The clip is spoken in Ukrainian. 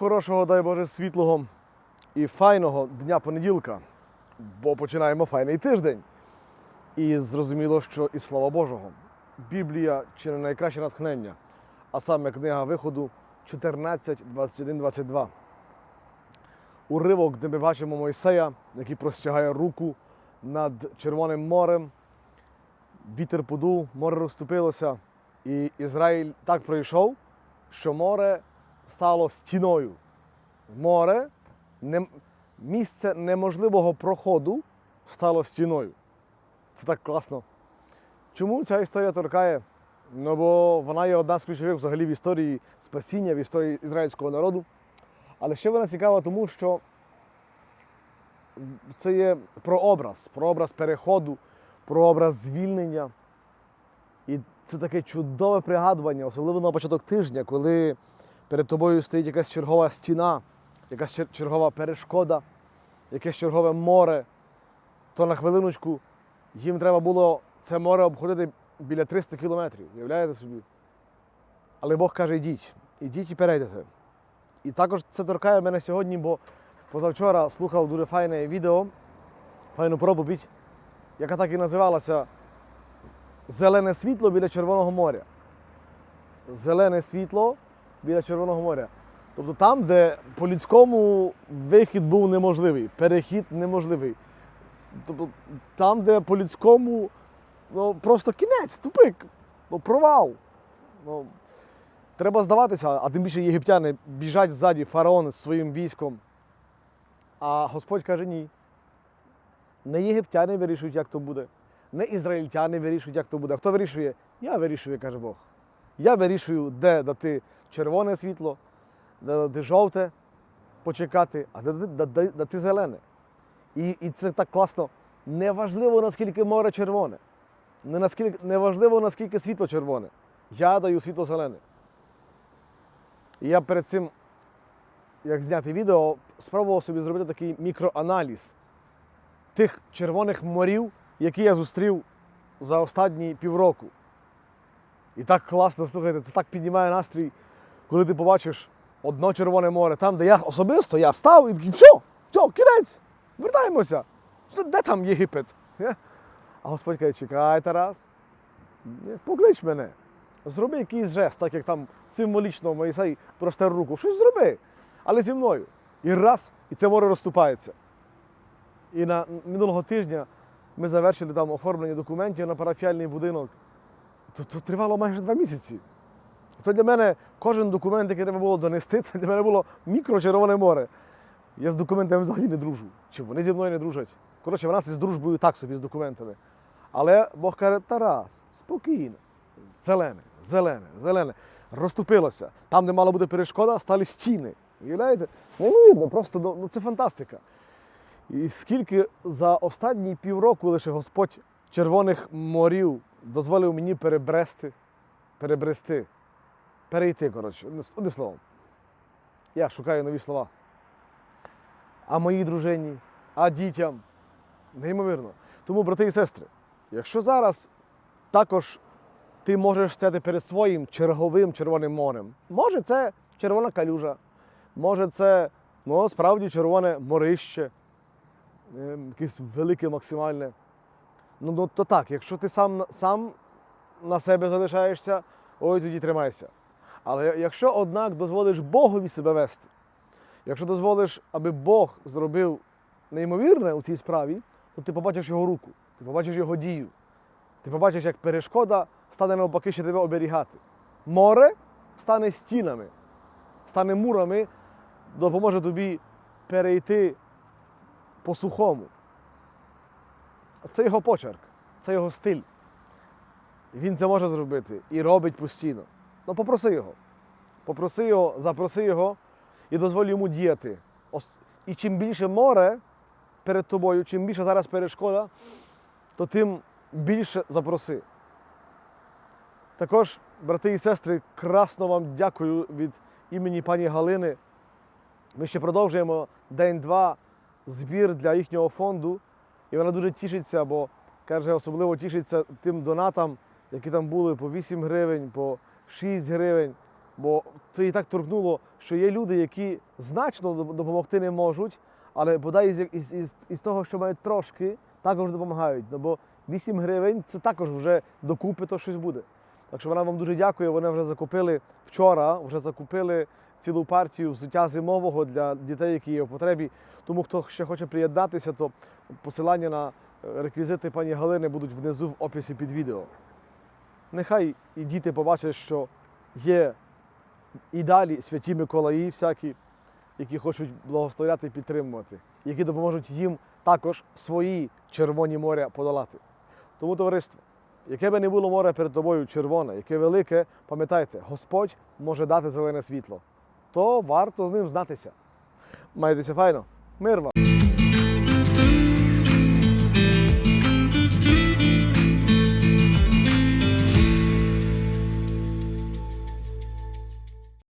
хорошого, дай Боже, світлого і файного дня понеділка, бо починаємо файний тиждень. І зрозуміло, що і слава Божого. Біблія чи не найкраще натхнення, а саме книга виходу 14, 21, 22. Уривок, де ми бачимо Мойсея, який простягає руку над Червоним морем. Вітер подув, море розступилося, і Ізраїль так пройшов, що море стало стіною. Море, не, місце неможливого проходу стало стіною. Це так класно. Чому ця історія торкає? Ну, бо вона є одна з ключових взагалі в історії спасіння, в історії ізраїльського народу. Але ще вона цікава, тому що це є прообраз, прообраз переходу, прообраз звільнення. І це таке чудове пригадування, особливо на початок тижня, коли перед тобою стоїть якась чергова стіна, якась чергова перешкода, якесь чергове море, то на хвилиночку їм треба було це море обходити біля 300 кілометрів. Уявляєте собі? Але Бог каже, йдіть, ідіть і перейдете. І також це торкає мене сьогодні, бо позавчора слухав дуже файне відео, файну проповідь, яка так і називалася Зелене світло біля Червоного моря. Зелене світло біля Червоного моря. Тобто там, де по-людському вихід був неможливий, перехід неможливий. Тобто там, де по-людському ну, просто кінець, тупик, ну, провал. Ну, треба здаватися, а тим більше єгиптяни біжать ззаді фараон з своїм військом. А Господь каже ні. Не єгиптяни вирішують, як то буде, не ізраїльтяни вирішують, як то буде. А хто вирішує? Я вирішую, каже Бог. Я вирішую, де дати червоне світло, де дати жовте почекати, а де дати- зелене. І, і це так класно. Неважливо, наскільки море червоне. Не наскільки, неважливо, наскільки світло червоне. Я даю світло зелене. І я перед цим, як зняти відео, спробував собі зробити такий мікроаналіз тих червоних морів, які я зустрів за останні півроку. І так класно, слухайте, це так піднімає настрій, коли ти побачиш одно червоне море, там, де я особисто я став і такий, все, все, кінець, вертаємося. Де там Єгипет? А Господь каже, чекай, Тарас, поклич мене. Зроби якийсь жест, так як там символічно Моїсей простер руку. Щось зроби, але зі мною. І раз, і це море розступається. І на минулого тижня ми завершили там оформлення документів на парафіальний будинок. То, то тривало майже два місяці. То для мене кожен документ, який треба було донести, це для мене було мікрочервоне море. Я з документами взагалі не дружу. Чи вони зі мною не дружать? Коротше, в нас із дружбою так собі з документами. Але Бог каже, Тарас, спокійно. Зелене, зелене, зелене. Розступилося. Там, де мала бути перешкода, стали стіни. Уявляєте? Неймовірно, просто ну, ну, це фантастика. І скільки за останні півроку лише Господь червоних морів дозволив мені перебрести, перебрести, перейти, коротше, одним- словом. Я шукаю нові слова. А моїй дружині, а дітям. Неймовірно. Тому, брати і сестри, якщо зараз також ти можеш стояти перед своїм черговим червоним морем, може це червона калюжа, може це ну, справді червоне морище, ем, якесь велике максимальне. Ну, ну то так, якщо ти сам, сам на себе залишаєшся, ой, тоді тримайся. Але якщо, однак, дозволиш Богові себе вести, якщо дозволиш, аби Бог зробив неймовірне у цій справі, то ти побачиш його руку, ти побачиш його дію. Ти побачиш, як перешкода стане навпаки ще тебе оберігати. Море стане стінами, стане мурами, допоможе тобі перейти по сухому. Це його почерк, це його стиль. Він це може зробити і робить постійно. Ну попроси його. Попроси його, запроси його і дозволь йому діяти. І чим більше море перед тобою, чим більше зараз перешкода, то тим більше запроси. Також, брати і сестри, красно вам дякую від імені пані Галини. Ми ще продовжуємо день-два збір для їхнього фонду. І вона дуже тішиться, бо каже, особливо тішиться тим донатам, які там були по 8 гривень, по 6 гривень. Бо це і так торкнуло, що є люди, які значно допомогти не можуть, але бодай із, із, із, із того, що мають трошки, також допомагають. Ну, бо 8 гривень це також вже докупи, то щось буде. Так що вона вам дуже дякує. Вони вже закупили вчора, вже закупили цілу партію взуття зимового для дітей, які є в потребі. Тому хто ще хоче приєднатися, то посилання на е, реквізити пані Галини будуть внизу в описі під відео. Нехай і діти побачать, що є і далі святі Миколаї всякі, які хочуть благословляти і підтримувати, які допоможуть їм також свої червоні моря подолати. Тому, товариство, яке би не було море перед тобою червоне, яке велике, пам'ятайте, Господь може дати зелене світло. То варто з ним знатися. Майтеся файно. Мир вам!